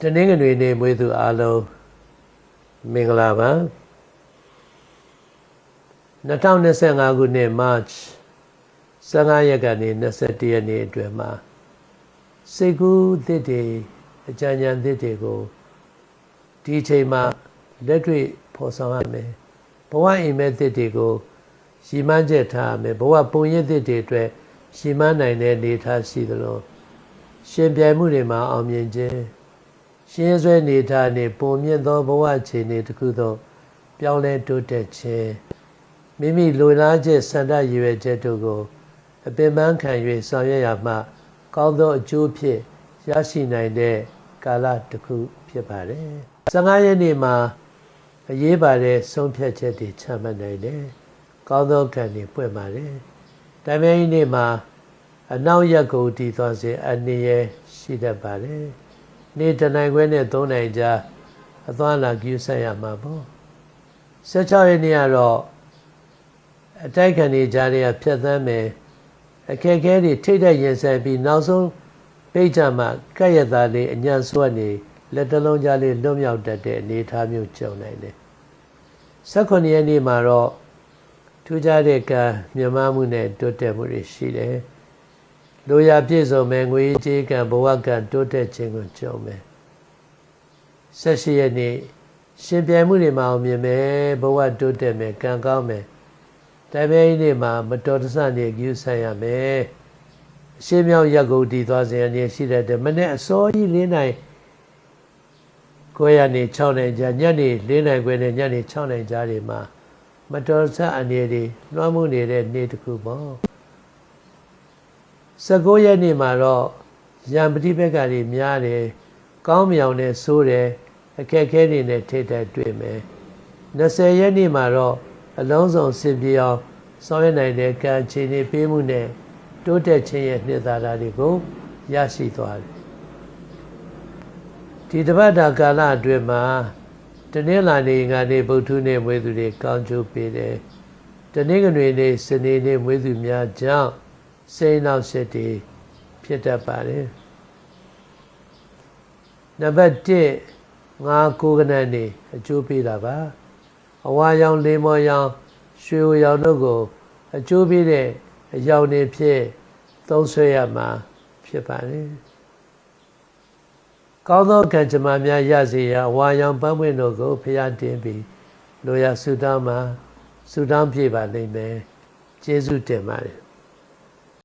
တနင်္ဂနွေနေ့မွေးသူအားလုံးမင်္ဂလာပါ2025ခုနှစ် March 15ရက်ကနေ21ရက်နေ့အတွင်းမှာစိတ်ကူးသစ်တွေအကြံဉာဏ်သစ်တွေကိုဒီအချိန်မှာလက်တွေ့ဖော်ဆောင်ရမယ်ဘဝအိမ်မက်သစ်တွေကိုရှီမန်းချက်ထားရမယ်ဘဝပုံရိပ်သစ်တွေအတွက်ရှီမန်းနိုင်တဲ့နေထားရှိသလိုရှင်ပြိုင်မှုတွေမှာအောင်မြင်ခြင်း ရှင်းဆွဲနေထားနေပုံမြင့်သောဘဝခြေနေတစ်ခုသောပြောင်းလဲတိုးတက်ခြင်းမိမိလိုလားချက်စန္ဒရည်ရွယ်ချက်တို့ကို အပင်ပန်းခံ၍ဆောင်ရွက်ရမှ ကောင်းသောအကျိုးဖြစ်ရရှိနိုင်တဲ့ကာလတစ်ခုဖြစ်ပါတယ်။15ရက်နေ့မှာအရေးပါတဲ့ဆုံးဖြတ်ချက်တွေချမှတ်နိုင်တယ်။ကောင်းသောကံတွေပွင့်ပါတယ်။ဒါပေမဲ့ဒီနေ့မှာအနောက်ရက်ကိုတည်သွားစေအနေရရှိတတ်ပါတယ်။ နေ့တနိုင်ခွဲနဲ့3နိုင်ကြာအသွားလာကြည့်ဆက်ရမှာပေါ့။16ရက်နေ့ကတော့အတိုက်ခံတွေကြားတွေကဖြတ်သန်းမယ်အခက်အခဲတွေထိတ်တဲ့ရင်ဆိုင်ပြီးနောက်ဆုံးပိတ်ကြမှာကက်ရသားလေးအညံ့ဆွတ်နေလက်တလုံးကြားလေးလွတ်မြောက်တတ်တဲ့အနေအထားမျိုးကြုံနိုင်တယ်။18ရက်နေ့မှာတော့ထူးခြားတဲ့ကံမြမမှုနဲ့တိုးတက်မှုတွေရှိတယ်။ လိုရာပြည့်စုံမယ်ငွေကြေးကံဘဝကံတိုးတက်ခြင်းကိုကြုံမယ်။18ရက်နေ့ရှင်ပြိုင်မှုတွေမှာအောင်မြင်မယ်ဘဝတိုးတက်မယ်ကံကောင်းမယ်တပည့်နေ့မှာမတော်တဆနေကျူးဆိုင်ရမယ်အရှင်းမြောက်ရက်ကုန်တည်သွားစဉ်အနေရှိတဲ့မနေ့အစောကြီး၄နိုင်ကိုရနေ6နိုင်ကြာညနေ၄နိုင်ခွဲနဲ့ညနေ6နိုင်ကြာတွေမှာမတော်ဆအနေတွေလွှမ်းမိုးနေတဲ့နေ့တစ်ခုပေါ့ 19ရက်နေ့မှာတော့ရံပတိဘက်ကတွေများတယ်ကောင်းမြောင်နဲ့ဆိုးတယ်အခက်ခဲတွေနဲ့ထိတဲ့တွေ့မယ်20ရက်နေ့မှာတော့အလုံးစုံစင်ပြေအောင်ဆောင်ရွက်နိုင်တဲ့ကံခြေနေပေးမှုနဲ့တိုးတက်ခြင်းရဲ့နှစ်သာရတွေကိုရရှိသွားတယ်ဒီတပတ်တာကာလအတွင်းမှာတနင်္လာနေ့ငါနေ့ဗုဒ္ဓနေ့မွေးသူတွေကောင်းကျိုးပေးတယ်တနင်္ဂနွေနေ့စနေနေ့မွေးသူများကြောင့် စိတ်နောက်ဆက်တွေဖြစ်တတ်ပါတယ်နံပါတ်1ငါကိုကနန်နေအကျိုးပေးတာပါအဝါရောင်လေးမော်ရောင်ရွှေရောင်တို့ကို အကျိုးပေးတဲ့အရောင်တွေဖြစ်သုံးဆွဲရမှာဖြစ်ပါတယ်ကောင်းသောကံကြမ္မာများရစေရဝါရောင်ပန်းပွင့်တို့ကိုဖျားတင်ပြီးလိုရာဆုတောင်းမှာဆုတောင်းပြပါလိမ့်မယ်ကျေးဇူးတင်ပါတယ်